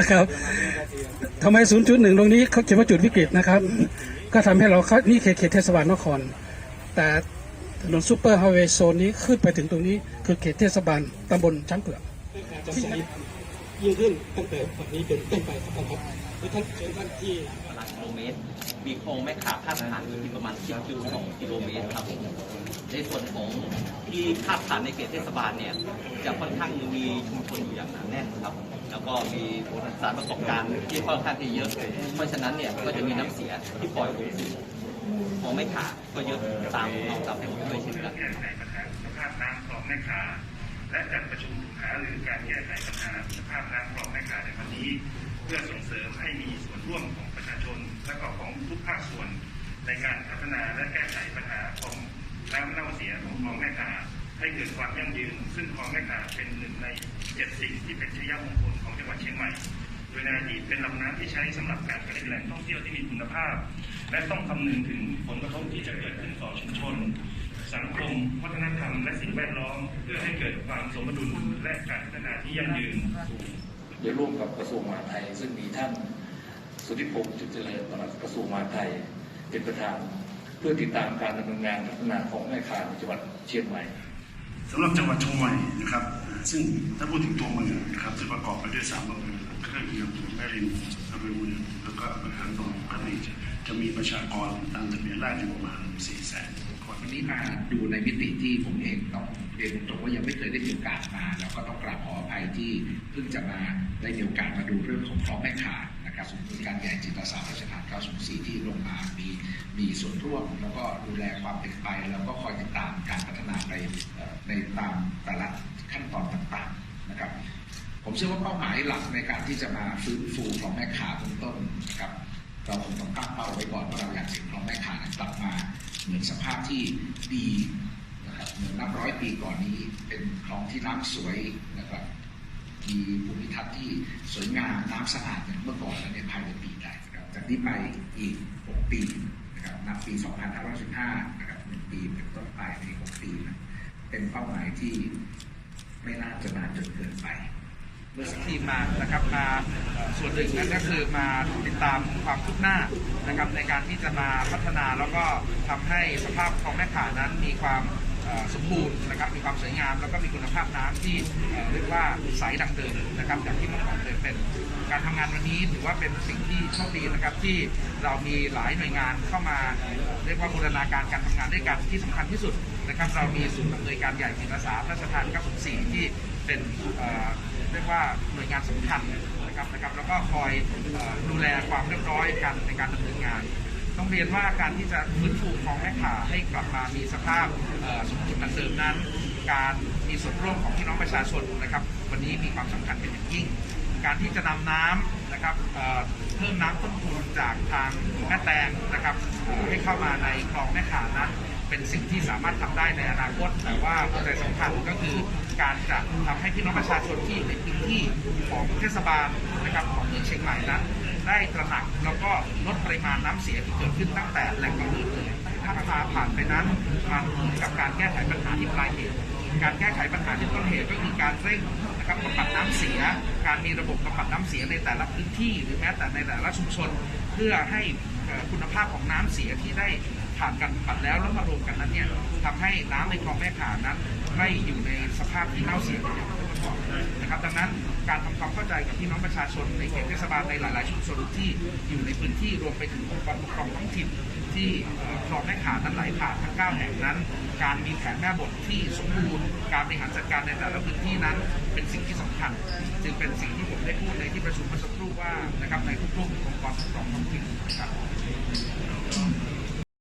นะครับทำไม 0.1 ตรงนี้เขาเขียนว่าจุดวิกฤตนะครับ ก็ทำให้เราเขานี่เขตเขตเทศบาลนคร แต่ถนนซูเปอร์ไฮเวย์โซนนี้ขึ้นไปถึงตรงนี้ คือเขตเทศบาลตำบลช้างเผือกจะใสยิ่งขึ้นตั้งแต่วันนี้เป็นต้นไปครับท่านเชิญท่านที่ประมาณกิโลเมตร มีโครงแม่ขาพาดผ่านอยู่ที่ประมาณ 10.2 กิโลเมตรครับในส่วนของที่พาดผ่านในเขตเทศบาลเนี่ย จะค่อนข้างมีชุมชนอยู่อย่างหนาแน่นครับ แล้วก็มีสถารประกอบการที่ค่อนข้างที่เยอะ เพราะฉะนั้นเนี่ยก็จะมีน้ำเสียที่ปล่อยลงสู่ของแม่ขาก็เยอะตามเอาตามให้ผมด้วยเช่นกันแก้ไขปัญหาสภาพน้ำคลองแม่ขาและจัดประชุมหารือการแก้ไขปัญหาสภาพน้ำคลองแม่ขาในวันนี้ เพื่อส่งเสริมให้มีส่วนร่วมของประชาชน และก็ของทุกภาคส่วน ในการพัฒนาและแก้ไขปัญหาของน้ำเน่าเสียของคลองแม่ขา ให้เกิดความยั่งยืน ซึ่งคลองแม่ขาเป็นหนึ่งในเจ็ดสิ่งที่เป็นชยมงคลของจังหวัดเชียงใหม่ โดยในอดีตเป็นลำน้ำที่ใช้สำหรับการผลิตแหล่งท่องเที่ยวที่มีคุณภาพ และต้องคำนึงถึงผลกระทบที่จะเกิดขึ้นต่อชุมชน สังคม วัฒนธรรม และสิ่งแวดล้อม เพื่อให้เกิดความสมดุลและการพัฒนาที่ยั่งยืนโดยร่วมกับกระทรวงมหาดไทย ซึ่งมีท่านสุทธิพงศ์จุดเจริญปลัดกระทรวงมหาดไทยเป็นประธาน เพื่อติดตามการดำเนินงานพัฒนาของแม่ค้าในจังหวัดเชียงใหม่ สำหรับจังหวัดเชียงใหม่นะครับ ซึ่งถ้าพูดถึงตัวเมืองนะครับจะประกอบไปด้วยสามอำเภอก็คืออำเภอแม่ริมอำเภอเมืองแล้วก็อำเภอหางดงก็นี่จะจะมีประชากรตามทะเบียนราษฎร์อยู่ประมาณ4 0 0 0 0 0คนวันนี้มาดูในมิติที่ผมเองต้องเรียนตรงว่ายังไม่เคยได้มีโอกาสมาแล้วก็ต้องกราบขออภัยที่เพิ่งจะมาได้มีโอกาสมาดูเรื่องของคลองแม่ขานะครับศูนย์บริการใหญ่จิตอาสาราชการ904ที่ลงมามีมีส่วนร่วมแล้วก็ดูแลความเป็นไปแล้วก็คอยติดตามการพัฒนาไปเอ่อใน ตามแต่ละขั้นตอนต่างๆนะครับ ผมเชื่อว่าเป้าหมายหลักในการที่จะมาฟื้นฟูของแม่ขาเบื้องต้นนะครับเราคงต้องตั้งเป้าไว้ก่อนว่าเราอยากเห็นคลองแม่ขากลับมาเหมือนสภาพที่ดีนะครับเหมือนนับร้อยปีก่อนนี้เป็นคลองที่น้ำสวยนะครับมีภูมิทัศน์ที่สวยงามน้ำสะอาดอย่างเมื่อก่อนแล้วเนี่ยภายในปีใดนะครับจากนี้ไปอีก 6 ปีนะครับนับปี 2515 นะครับหนึ่งปีเป็นต้นไปใน 6 ปีนะ เป็นเป้าหมายที่ไม่น่าจะนานจนเกินไปเมื่อสักทีมานะครับมาส่วนหนึ่งนั่นก็คือมาติดตามความคืบหน้านะครับในการที่จะมาพัฒนาแล้วก็ทำให้สภาพคลองแม่ขานั้นมีความ สมบูรณ์นะครับมีความสวยงามแล้วก็มีคุณภาพน้ำที่เรียกว่าใสดังเดิมนะครับจากที่เมื่อก่อนเคยเป็น การทำงานวันนี้ถือว่าเป็นสิ่งที่โชคดีนะครับที่เรามีหลายหน่วยงานเข้ามาเรียกว่าบูรณาการการทำงานด้วยกันที่สำคัญที่สุดนะครับเรามีศูนย์อำนวยการใหญ่จิตอาสาพระราชทาน94ที่เป็นเรียกว่าหน่วยงานสำคัญนะครับนะครับแล้วก็คอยดูแลความเรียบร้อยกันในการดำเนินงาน ต้องเรียนว่าการที่จะฟื้นฟูคลองแม่ขาให้กลับมามีสภาพสมบูรณ์ดังเดิมนั้น การมีส่วนร่วมของพี่น้องประชาชนนะครับ วันนี้มีความสำคัญเป็นอย่างยิ่ง การที่จะนำน้ำนะครับเพิ่มน้ำต้นทุนจากทางแม่แตงนะครับให้เข้ามาในคลองแม่ขานั้นเป็นสิ่งที่สามารถทำได้ในอนาคต แต่ว่าปัจจัยสำคัญก็คือการจะทำให้พี่น้องประชาชนที่ในพื้นที่ของเทศบาลนะครับของเมืองเชียงใหม่นั้น ได้ตระหนักแล้วก็ลดปริมาณน้ำเสียที่เกิดขึ้นตั้งแต่แหล่งกำเนิดเลยถ้าราคาผ่านไปนั้นมันเหมือนกับการแก้ไขปัญหาที่ปลายเหตุการแก้ไขปัญหาที่ต้นเหตุก็คือการเร่งนะครับบำบัดน้ำเสีย การมีระบบบำบัดน้ำเสียในแต่ละพื้นที่ หรือแม้แต่ในแต่ละชุมชน เพื่อให้คุณภาพของน้ำเสียที่ได้ผ่านการบำบัดแล้วแล้วมารวมกันนั้นเนี่ยทำให้น้ำในคลองแม่ขานั้นไม่อยู่ในสภาพที่เน่าเสียอย่าง ที่ผมบอกนะครับดังนั้นการทำความเข้าใจกับพี่น้องประชาชนในเขตเทศบาลในหลาย ๆ ชุมชนที่อยู่ในพื้นที่รวมไปถึงองค์กรปกครองท้องถิ่นที่คลองแม่ขานั้นไหลผ่านทั้ง 9 แห่งนั้น การมีแผนแม่บทที่สมบูรณ์ การบริหารจัดการในแต่ละพื้นที่นั้น เป็นสิ่งที่สำคัญ จึงเป็นสิ่งที่ผมได้พูดในที่ประชุมเมื่อสักครู่ว่านะครับในทุกๆองค์กรปกครองท้องถิ่นนะครับ